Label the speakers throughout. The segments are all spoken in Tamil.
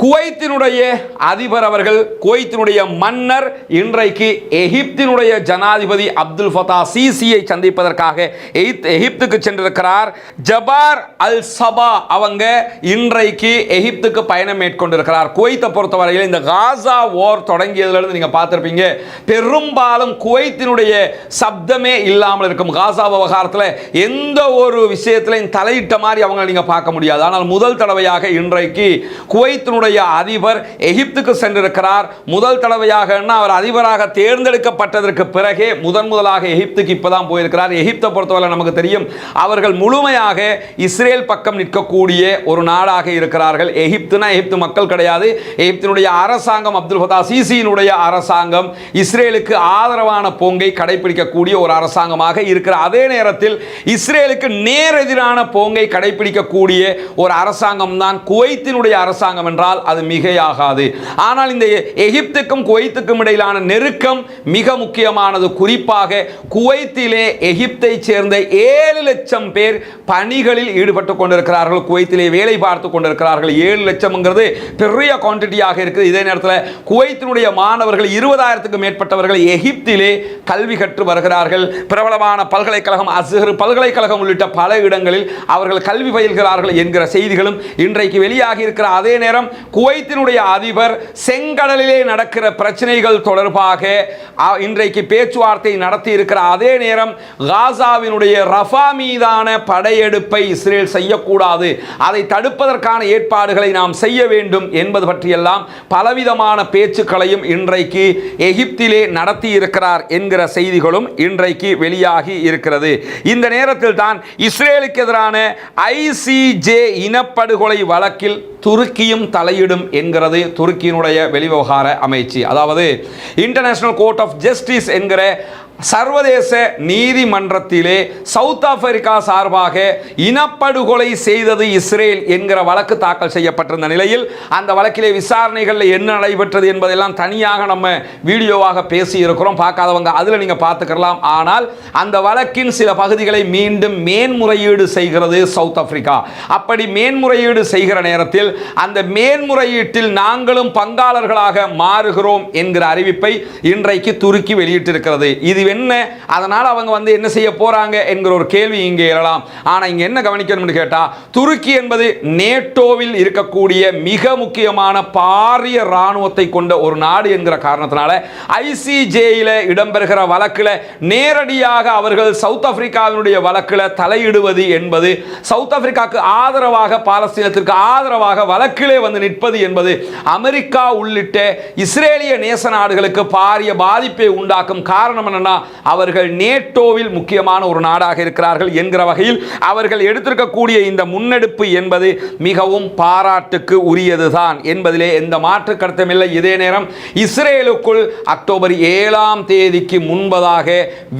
Speaker 1: குவைத்தினுடைய அதிபர் அவர்கள் குவைத்தினுடைய மன்னர் இன்றைக்கு எகிப்தினுடைய ஜனாதிபதி அப்துல் ஃபதா சிசியை சந்திப்பதற்காக எகிப்துக்கு சென்றிருக்கிறார். ஜபார் அல் சபா அவங்க இன்றைக்கு எகிப்துக்கு பயணம் மேற்கொண்டிருக்கிறார். குவைத்தை பொறுத்தவரையில் இந்த காசா ஓர் தொடங்கியதிலிருந்து நீங்கள் பார்த்துருப்பீங்க. பெரும்பாலும் குவைத்தினுடைய சப்தமே இல்லாமல் இருக்கும் காசா விவகாரத்தில் எந்த ஒரு விஷயத்திலையும் தலையிட்ட மாதிரி அவங்க நீங்கள் பார்க்க முடியாது. ஆனால் முதல் தடவையாக இன்றைக்கு குவைத்தினுடைய அதிபர் எகிப்துக்கு சென்றிருக்கிறார். முதல் தடவையாக அவர் அதிபராக தேர்ந்தெடுக்கப்பட்டதற்கு பிறகே முதன் முதலாக எகிப்துக்கு இப்போதான் போயிருக்கிறார். எகிப்தை பொறுத்தவரை நமக்கு தெரியும் அவர்கள் முழுமையாக இஸ்ரேல் பக்கம் நிற்கக்கூடிய ஒரு நாடாக இருக்கிறார்கள். எகிப்துனா எகிப்து மக்கள் கிடையாது. எகிப்தினுடைய அரசாங்கம் அப்துல் ஃபதா சிசியினுடைய அரசாங்கம் இஸ்ரேலுக்கு ஆதரவான போங்கை கடைபிடிக்கக்கூடிய ஒரு அரசாங்கமாக இருக்கிற அதே நேரத்தில் இஸ்ரேலுக்கு நேரெதிரான போங்கை கடைபிடிக்கக்கூடிய ஒரு அரசாங்கம் தான் குவைத்தினுடைய அரசாங்கம் என்றால் அது மிகையாகாது. ஆனால் இந்த எகிப்துக்கும் குவைத்துக்கும் இடையிலான நெருக்கம் மிக முக்கியமானது. குறிப்பாக குவைத்திலே எகிப்தை சேர்ந்த ஏழு லட்சம் பேர் பணிகளில் ஈடுபட்டு கொண்டிருக்கிறார்கள். குவைத்திலே வேலை பார்த்து கொண்டிருக்கிறார்கள். ஏழு லட்சம்ங்கிறது பெரிய குவான்டிட்டியாக இருக்குது. இதே நேரத்தில் குவைத்தினுடைய மாணவர்கள் இருபதாயிரத்துக்கு மேற்பட்டவர்கள் எகிப்திலே கல்வி கற்று வருகிறார்கள். பிரபலமான பல்கலைக்கழகம் அசுகர் பல்கலைக்கழகம் உள்ளிட்ட பல இடங்களில் அவர்கள் கல்வி பயில்கிறார்கள் என்கிற செய்திகளும் இன்றைக்கு வெளியாகி இருக்கிற அதே நேரம் குவைத்தினுடைய அதிபர் செங்கடலிலே நடக்கிற பிரச்சனைகள் தொடர்பாக இன்றைக்கு பேச்சுவார்த்தை நடத்தி இருக்கிற அதே நேரம் காசாவினுடைய ரஃபா மீதான படையெடுப்பை இஸ்ரேல் செய்யக்கூடாது. அதை தடுப்பதற்கான ஏற்பாடுகளை நாம் செய்ய வேண்டும் என்பது பற்றியெல்லாம் பலவிதமான பேச்சுக்களையும் இன்றைக்கு எகிப்திலே நடத்தி இருக்கிறார் என்கிற செய்திகளும் இன்றைக்கு வெளியாகி இருக்கிறது. இந்த நேரத்தில் தான் இஸ்ரேலுக்கு எதிரான ஐசிஜே இனப்படுகொலை வழக்கில் துருக்கியும் தலையிடும் என்கிறது துருக்கியினுடைய வெளிவிவகார அமைச்சு. அதாவது இன்டர்நேஷனல் கோர்ட் ஆஃப் ஜஸ்டிஸ் என்கிற சர்வதேச நீதிமன்றத்திலே சவுத் ஆப்பிரிக்கா சார்பாக இனப்படுகொலை செய்தது இஸ்ரேல் என்கிற வழக்கு தாக்கல் செய்யப்பட்டிருந்த நிலையில் அந்த வழக்கிலே விசாரணைகளில் என்ன நடைபெற்றது என்பதெல்லாம் தனியாக நம்ம வீடியோவாக பேசி இருக்கிறோம் பார்க்காதவங்க அதில் நீங்கள் பார்த்துக்கலாம். ஆனால் அந்த வழக்கின் சில பகுதிகளை மீண்டும் மேன்முறையீடு செய்கிறது சவுத் ஆப்பிரிக்கா. அப்படி மேன்முறையீடு செய்கிற நேரத்தில் அந்த மேன்முறையீட்டில் நாங்களும் பங்காளர்களாக மாறுகிறோம் என்கிற அறிவிப்பை இன்றைக்கு துருக்கி வெளியிட்டிருக்கிறது. இது என்ன? அதனால் அவங்க வந்து என்ன செய்ய போறாங்க என்கிற ஒரு கேள்வி இங்கே எழலாம். ஆனால் இங்கே என்ன கவனிக்கணும்னு கேட்டால் துருக்கி என்பது நேட்டோவில் இருக்கக்கூடிய மிக முக்கியமான பாரிய இராணுவத்தை கொண்ட ஒரு நாடு என்கிற காரணத்தினால ஐசிஜேயில் இடம்பெறுகிற வழக்கில் நேரடியாக அவர்கள் சவுத் ஆப்பிரிக்காவினுடைய வழக்கில் தலையிடுவது என்பது சவுத் ஆப்பிரிக்காவுக்கு ஆதரவாக பாலஸ்தீனத்திற்கு ஆதரவாக வழக்கிலே வந்து நிற்பது என்பது அமெரிக்கா உள்ளிட்ட இஸ்ரேலிய நேச நாடுகளுக்கு பாரிய பாதிப்பை உண்டாக்கும் காரணம் என்னன்னா அவர்கள் நேட்டோவில் முக்கியமான ஒரு நாடாக இருக்கிறார்கள் என்கிற வகையில் அவர்கள் எடுத்திருக்கக்கூடிய இந்த முன்னெடுப்பு என்பது மிகவும் பாராட்டுக்கு உரியதுதான். என்பதிலே எந்த மாற்று கருத்தும் இதே நேரம் இஸ்ரேலுக்குள் அக்டோபர் ஏழாம் தேதிக்கு முன்பதாக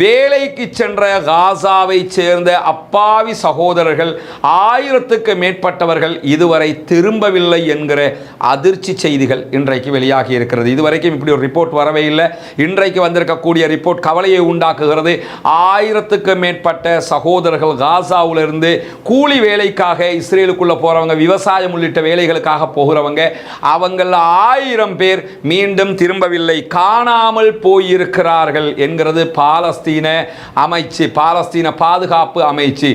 Speaker 1: வேலைக்கு சென்ற காசாவை சேர்ந்த அப்பாவி சகோதரர்கள் ஆயிரத்துக்கு மேற்பட்டவர்கள் இதுவரை திரும்பவில்லை என்கிற அதிர்ச்சி செய்திகள் இன்றைக்கு வெளியாகி இருக்கிறது. இதுவரைக்கும் இப்படி ஒரு ரிப்போர்ட் வரவே இல்லை. இன்றைக்கு வந்திருக்கக்கூடிய ரிப்போர்ட் கவலையை உண்டாக்குகிறது. ஆயிரத்துக்கு மேற்பட்ட சகோதரர்கள் காசாவிலிருந்து கூலி வேலைக்காக இஸ்ரேலுக்குள்ளே போகிறவங்க விவசாயம் உள்ளிட்ட வேலைகளுக்காக போகிறவங்க அவங்கள ஆயிரம் பேர் மீண்டும் திரும்பவில்லை காணாமல் போயிருக்கிறார்கள் என்கிறது பாலஸ்தீன அமைச்சு பாலஸ்தீன பாதுகாப்பு அமைச்சு.